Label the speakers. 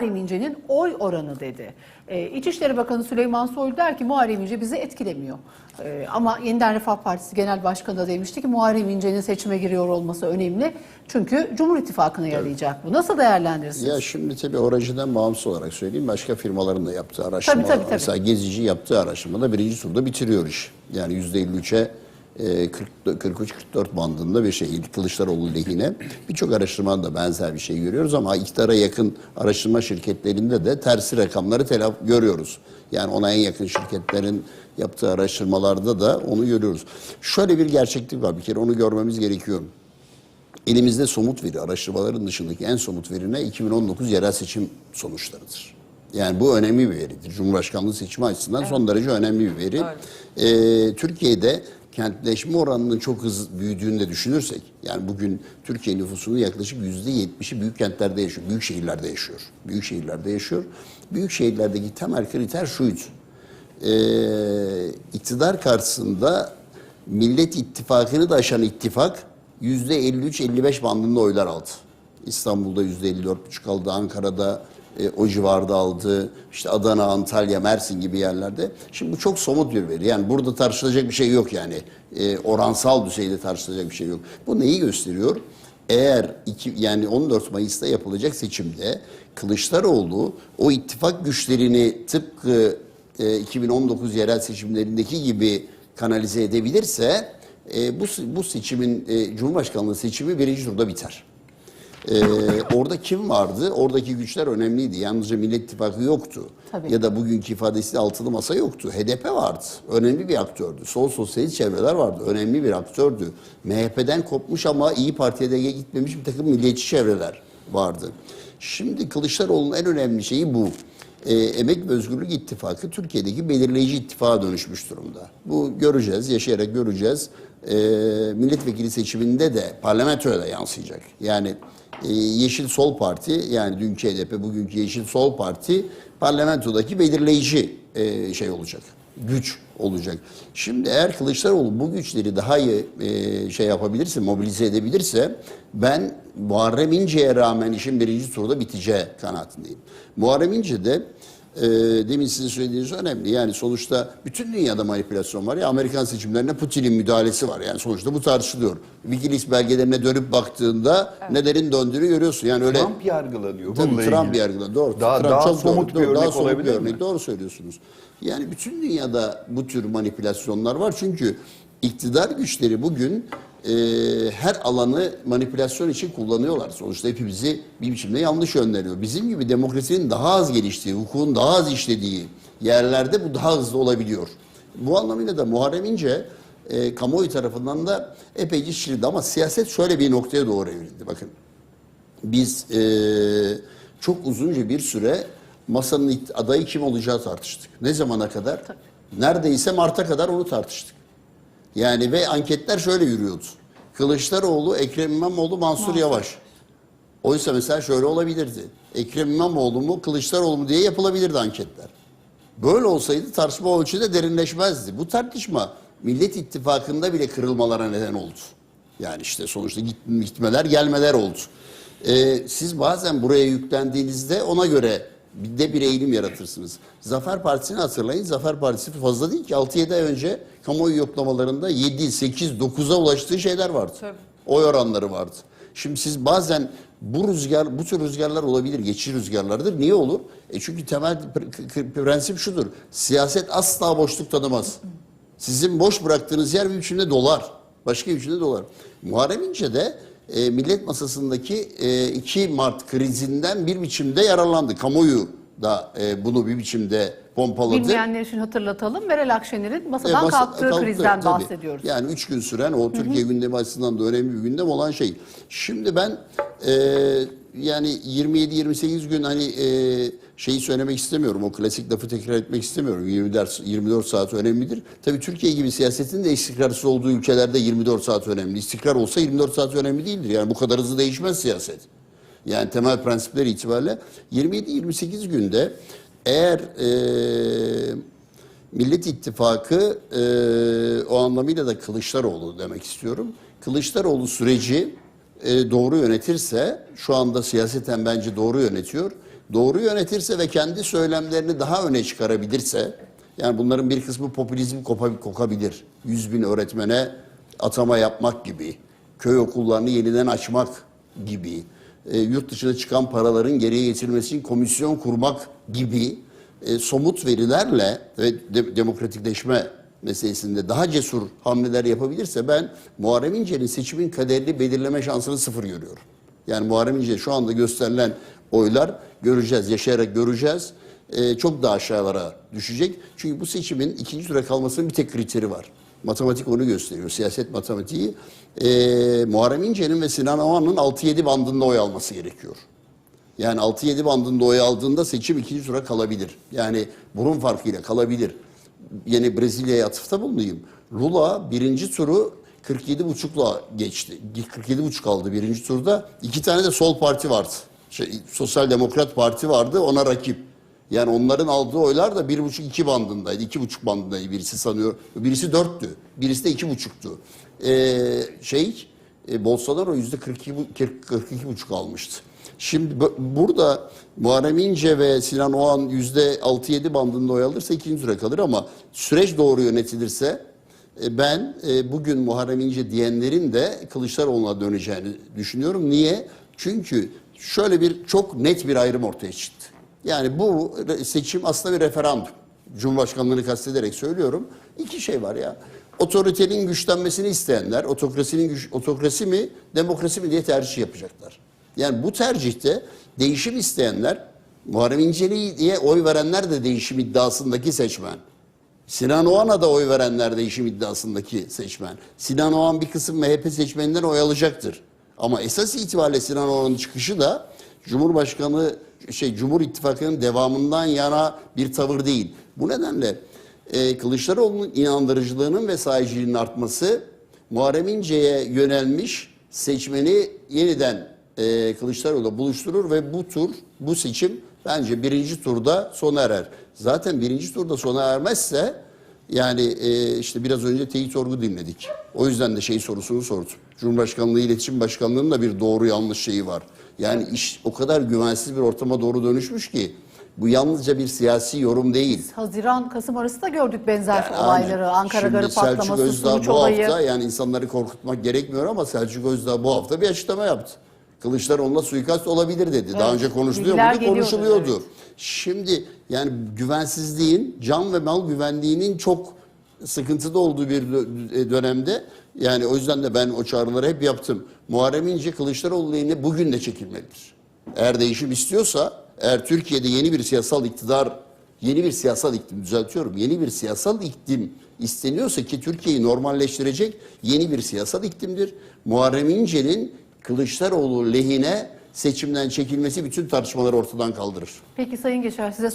Speaker 1: Muharrem İnce'nin oy oranı dedi. Ee, İçişleri Bakanı Süleyman Soylu der ki Muharrem İnce bizi etkilemiyor. Ee, ama Yeniden Refah Partisi Genel Başkanı da demişti ki Muharrem İnce'nin seçime giriyor olması önemli. Çünkü Cumhur İttifakı'na yarayacak bu. Nasıl değerlendirirsiniz?
Speaker 2: Ya şimdi tabii oracıdan bağımsız olarak söyleyeyim. Başka firmaların da yaptığı araştırma
Speaker 1: Tabii, tabii, tabii.
Speaker 2: Mesela Gezici yaptığı araştırmada birinci turda bitiriyor iş. Yani %53'e e, 43-44 bandında bir şey Kılıçdaroğlu lehine. Birçok araştırmada da benzer bir şey görüyoruz ama iktidara yakın araştırma şirketlerinde de tersi rakamları telaf görüyoruz. Yani ona en yakın şirketlerin yaptığı araştırmalarda da onu görüyoruz. Şöyle bir gerçeklik var bir kere onu görmemiz gerekiyor. Elimizde somut veri, araştırmaların dışındaki en somut veri ne? 2019 yerel seçim sonuçlarıdır. Yani bu önemli bir veridir. Cumhurbaşkanlığı seçimi açısından son derece önemli bir veri. Ee, Türkiye'de kentleşme oranının çok hızlı büyüdüğünü de düşünürsek, yani bugün Türkiye nüfusunun yaklaşık yüzde yetmişi büyük kentlerde yaşıyor, büyük şehirlerde yaşıyor. Büyük şehirlerde yaşıyor. Büyük şehirlerdeki temel kriter şuydu. Ee, iktidar karşısında Millet İttifakı'nı da aşan ittifak yüzde 53-55 bandında oylar aldı. İstanbul'da yüzde 54,5 aldı, Ankara'da e, o civarda aldı. İşte Adana, Antalya, Mersin gibi yerlerde. Şimdi bu çok somut bir veri. Yani burada tartışılacak bir şey yok yani. E, oransal düzeyde tartışılacak bir şey yok. Bu neyi gösteriyor? Eğer iki, yani 14 Mayıs'ta yapılacak seçimde Kılıçdaroğlu o ittifak güçlerini tıpkı e, 2019 yerel seçimlerindeki gibi kanalize edebilirse e, bu bu seçimin e, Cumhurbaşkanlığı seçimi birinci turda biter. Ee, orada kim vardı? Oradaki güçler önemliydi. Yalnızca Millet İttifakı yoktu.
Speaker 1: Tabii.
Speaker 2: Ya da bugünkü ifadesiyle altılı masa yoktu. HDP vardı. Önemli bir aktördü. Sol sosyalist çevreler vardı. Önemli bir aktördü. MHP'den kopmuş ama İyi Parti'ye de gitmemiş bir takım milliyetçi çevreler vardı. Şimdi Kılıçdaroğlu'nun en önemli şeyi bu. Ee, Emek ve Özgürlük İttifakı Türkiye'deki belirleyici ittifaka dönüşmüş durumda. Bu göreceğiz, yaşayarak göreceğiz. Ee, milletvekili seçiminde de parlamentoya da yansıyacak. Yani e, Yeşil Sol Parti yani dünkü HDP bugünkü Yeşil Sol Parti parlamentodaki belirleyici e, şey olacak. Güç olacak. Şimdi eğer Kılıçdaroğlu bu güçleri daha iyi e, şey yapabilirse, mobilize edebilirse ben Muharrem İnce'ye rağmen işin birinci turda biteceği kanaatindeyim. Muharrem İnce de e, demin sizin söylediğiniz önemli. Yani sonuçta bütün dünyada manipülasyon var ya Amerikan seçimlerine Putin'in müdahalesi var. Yani sonuçta bu tartışılıyor. Wikileaks belgelerine dönüp baktığında nelerin döndüğünü görüyorsun. Yani öyle
Speaker 3: Trump yargılanıyor.
Speaker 2: Tabii
Speaker 3: bununla
Speaker 2: Trump
Speaker 3: ilgili.
Speaker 2: yargılanıyor. Doğru.
Speaker 3: Daha-
Speaker 2: Trump
Speaker 3: daha
Speaker 2: çok
Speaker 3: somut
Speaker 2: doğru.
Speaker 3: bir
Speaker 2: Doğru, daha
Speaker 3: örnek
Speaker 2: somut
Speaker 3: olabilir
Speaker 2: bir örnek.
Speaker 3: mi?
Speaker 2: Doğru söylüyorsunuz. Yani bütün dünyada bu tür manipülasyonlar var. Çünkü iktidar güçleri bugün e, her alanı manipülasyon için kullanıyorlar. Sonuçta hepimizi bir biçimde yanlış yönleniyor. Bizim gibi demokrasinin daha az geliştiği, hukukun daha az işlediği yerlerde bu daha hızlı olabiliyor. Bu anlamıyla da Muharrem İnce e, kamuoyu tarafından da epeyce şişirildi. Ama siyaset şöyle bir noktaya doğru evrildi. Bakın biz e, çok uzunca bir süre masanın adayı kim olacağı tartıştık. Ne zamana kadar? Neredeyse Mart'a kadar onu tartıştık. Yani ve anketler şöyle yürüyordu. Kılıçdaroğlu, Ekrem İmamoğlu, Mansur Yavaş. Oysa mesela şöyle olabilirdi. Ekrem İmamoğlu mu, Kılıçdaroğlu mu diye yapılabilirdi anketler. Böyle olsaydı tartışma ölçüde derinleşmezdi. Bu tartışma Millet İttifakı'nda bile kırılmalara neden oldu. Yani işte sonuçta git- gitmeler gelmeler oldu. Ee, siz bazen buraya yüklendiğinizde ona göre de bir eğilim yaratırsınız. Zafer Partisi'ni hatırlayın. Zafer Partisi fazla değil ki 6-7 ay önce kamuoyu yoklamalarında 7, 8, 9'a ulaştığı şeyler vardı. Oy oranları vardı. Şimdi siz bazen bu rüzgar, bu tür rüzgarlar olabilir, geçici rüzgarlardır. Niye olur? E çünkü temel pr- pr- prensip şudur. Siyaset asla boşluk tanımaz. Sizin boş bıraktığınız yer bir biçimde dolar. Başka bir biçimde dolar. Muharrem İnce de e, millet masasındaki e, 2 Mart krizinden bir biçimde yararlandı. Kamuoyu da e, bunu bir biçimde pompaladı.
Speaker 1: Bilmeyenler için hatırlatalım. Meral Akşener'in
Speaker 2: E,
Speaker 1: masadan
Speaker 2: masa-
Speaker 1: kalktığı
Speaker 2: kalktı,
Speaker 1: krizden
Speaker 2: tabii.
Speaker 1: bahsediyoruz.
Speaker 2: Yani üç gün süren o Türkiye gündemi açısından da önemli bir gündem olan şey. Şimdi ben e, yani 27-28 gün hani e, şeyi söylemek istemiyorum. O klasik lafı tekrar etmek istemiyorum. 24, 24 saat önemlidir. Tabii Türkiye gibi siyasetin de istikrarsız olduğu ülkelerde 24 saat önemli. İstikrar olsa 24 saat önemli değildir. Yani bu kadar hızlı değişmez siyaset. Yani temel prensipler itibariyle 27-28 günde eğer e, Millet İttifakı e, o anlamıyla da Kılıçdaroğlu demek istiyorum. Kılıçdaroğlu süreci e, doğru yönetirse şu anda siyaseten bence doğru yönetiyor. Doğru yönetirse ve kendi söylemlerini daha öne çıkarabilirse, yani bunların bir kısmı popülizm kokabilir. 100 bin öğretmene atama yapmak gibi, köy okullarını yeniden açmak gibi, e, yurt dışına çıkan paraların geriye getirilmesi için komisyon kurmak gibi e, somut verilerle ve de- demokratikleşme meselesinde daha cesur hamleler yapabilirse ben Muharrem İnce'nin seçimin kaderini belirleme şansını sıfır görüyorum. Yani Muharrem İnce şu anda gösterilen oylar göreceğiz, yaşayarak göreceğiz. E, çok daha aşağılara düşecek. Çünkü bu seçimin ikinci tura kalmasının bir tek kriteri var. Matematik onu gösteriyor, siyaset matematiği. E, Muharrem İnce'nin ve Sinan Oğan'ın 6-7 bandında oy alması gerekiyor. Yani 6-7 bandında oy aldığında seçim ikinci tura kalabilir. Yani burun farkıyla kalabilir. Yine Brezilya'ya atıfta bulunayım. Lula birinci turu 47,5'la geçti. 47,5 aldı birinci turda. İki tane de sol parti vardı. Şey, Sosyal Demokrat Parti vardı ona rakip. Yani onların aldığı oylar da 1,5-2 bandındaydı. 2,5 bandındaydı birisi sanıyor. Birisi 4'tü. Birisi de 2,5'tu. Ee, şey e, Bolsonaro yüzde 42 42,5 almıştı. Şimdi bu- burada Muharrem İnce ve Sinan Oğan yüzde 6-7 bandında oy alırsa ikinci tura kalır ama süreç doğru yönetilirse e, ben e, bugün Muharrem İnce diyenlerin de Kılıçdaroğlu'na döneceğini düşünüyorum. Niye? Çünkü şöyle bir çok net bir ayrım ortaya çıktı. Yani bu seçim aslında bir referandum. Cumhurbaşkanlığını kastederek söylüyorum. İki şey var ya. Otoritenin güçlenmesini isteyenler, otokrasinin güç, otokrasi mi, demokrasi mi diye tercih yapacaklar. Yani bu tercihte değişim isteyenler, Muharrem İnce'ye oy verenler de değişim iddiasındaki seçmen. Sinan Oğan'a da oy verenler değişim iddiasındaki seçmen. Sinan Oğan bir kısım MHP seçmeninden oy alacaktır. Ama esas itibariyle Sinan Oğan'ın çıkışı da Cumhurbaşkanı şey Cumhur İttifakı'nın devamından yana bir tavır değil. Bu nedenle e, Kılıçdaroğlu'nun inandırıcılığının ve sahiciliğinin artması Muharrem İnce'ye yönelmiş seçmeni yeniden e, Kılıçdaroğlu'la buluşturur ve bu tur, bu seçim bence birinci turda sona erer. Zaten birinci turda sona ermezse yani e, işte biraz önce teyit sorgu dinledik. O yüzden de şey sorusunu sordum. Cumhurbaşkanlığı İletişim Başkanlığı'nın da bir doğru yanlış şeyi var. Yani iş o kadar güvensiz bir ortama doğru dönüşmüş ki bu yalnızca bir siyasi yorum değil.
Speaker 1: Haziran Kasım arası da gördük benzer
Speaker 2: Yani
Speaker 1: olayları. Ankara
Speaker 2: şimdi
Speaker 1: Garı
Speaker 2: Selçuk
Speaker 1: patlaması,
Speaker 2: Özdağ
Speaker 1: Suruç
Speaker 2: bu
Speaker 1: olayı.
Speaker 2: hafta yani insanları korkutmak gerekmiyor ama Selçuk Özdağ bu hafta bir açıklama yaptı. Kılıçdaroğlu'na suikast olabilir dedi. Daha
Speaker 1: Evet,
Speaker 2: önce konuşuluyor muydu? Konuşuluyordu.
Speaker 1: evet.
Speaker 2: Şimdi yani güvensizliğin, can ve mal güvenliğinin çok sıkıntıda olduğu bir dö- dönemde yani o yüzden de ben o çağrıları hep yaptım. Muharrem İnce Kılıçdaroğlu lehine bugün de çekilmelidir. Eğer değişim istiyorsa, eğer Türkiye'de yeni bir siyasal iktidar, yeni bir siyasal iklim düzeltiyorum, yeni bir siyasal iklim isteniyorsa ki Türkiye'yi normalleştirecek yeni bir siyasal iklimdir. Muharrem İnce'nin Kılıçdaroğlu lehine seçimden çekilmesi bütün tartışmaları ortadan kaldırır.
Speaker 1: Peki Sayın Geçer size